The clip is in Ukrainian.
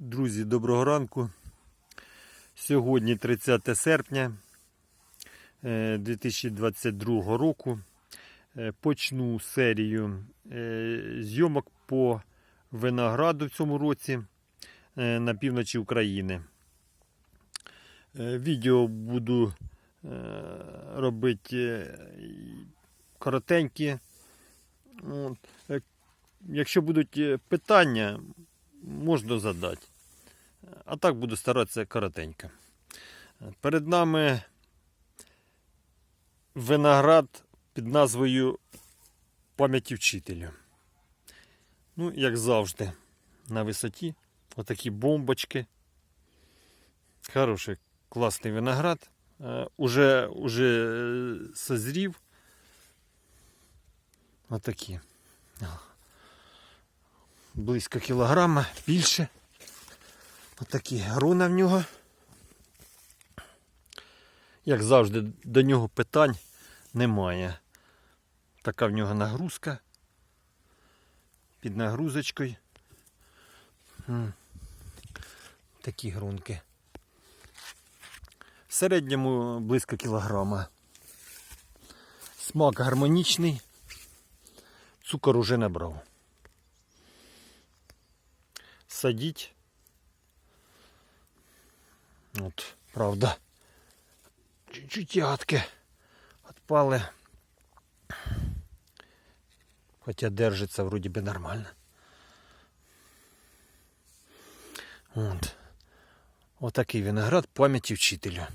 Друзі, доброго ранку. Сьогодні 30 серпня е, 2022 року. Е, Почну серію е, зйомок по винограду в цьому році е, на півночі України. Е, Відео буду е, робити е, коротенькі. Е, Якщо будуть е, питання, можна задати. А так буду старатися коротенько. Перед нами виноград під назвою Пам'яті вчителю. Ну, як завжди, на висоті. Отакі бомбочки. Хороший, класний виноград. Е, Уже, уже е, созрів. Отакі. Близько кілограма, більше. Отакі груна в нього. Як завжди, до нього питань немає. Така в нього нагрузка. Під нагрузочкою. Такі грунки. В середньому близько кілограма. Смак гармонічний. Цукор уже набрав. Садіть. От, правда. Чуть-чуть ягодки отпали. Хоча держиться вроді би нормально. От. Отакий виноград пам'яті вчителю.